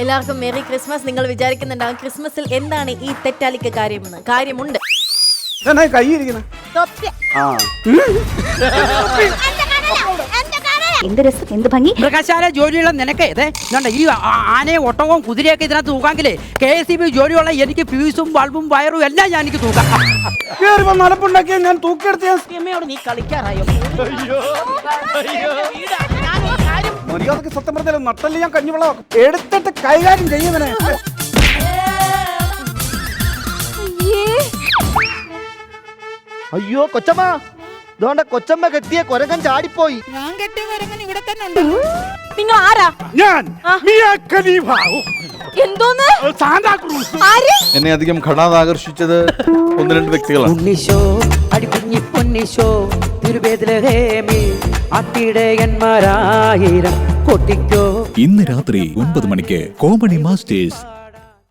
എല്ലാവർക്കും merry Christmas. നിങ്ങൾ വിചാരിക്കുന്നുണ്ടാവും ക്രിസ്മസിൽ എന്താണ് ഈ തെറ്റാലിക്ക് കാര്യമെന്ന്. കാര്യമുണ്ട്. കൈ ഇരിക്കുന്നത് എന്ത് രസം എന്ത് ഭംഗി? മൃഗശാല ജോലിയുള്ള നിനക്ക് ഇതേ ഇതുണ്ട് ഈ ആനയെ ഒട്ടകവും കുതിരയൊക്കെ ഇതിനകത്ത് തൂക്കാങ്കിലേ കെ എസ് സി ബി ജോലിയുള്ള എനിക്ക് ഫ്യൂസും ബൾബും വയറും എല്ലാം ഞാൻ എനിക്ക് തൂക്കാം. കേറി വന്ന് അലപ്പുണ്ടാക്കിയ ഞാൻ തൂക്കിയെടുത്ത് ഞാൻ അമ്മയോട് നീ കളിക്കാറായോ? മര്യാദയ്ക്ക് സത്യം പറഞ്ഞാൽ നട്ടൽ ഞാൻ കഞ്ഞിവെള്ളം എടുത്തിട്ട് കൈകാര്യം ചെയ്യുന്നതിനെ അയ്യോ. കൊച്ചമ്മ. ഇതുകൊണ്ട് കൊച്ചമ്മ കെട്ടിയ കൊരങ്ങൻ ചാടിപ്പോയി. നിങ്ങൾ ആരാ? ഞാൻ മിയ ഖലീഫ ഓ, എന്തോന്ന് സാന്താ ക്രൂസ്. ആര്? എന്നെ അധികം ഘടാതെ ആകർഷിച്ചത് ഒന്ന് രണ്ട് വ്യക്തികളാണ്. ഉണ്ണിശോ അടിക്കുഞ്ഞി പൊന്നിശോ. കൊട്ടിക്കോ. ഇന്ന് രാത്രി ഒൻപത് മണിക്ക് കോമഡി മാസ്റ്റേഴ്സ്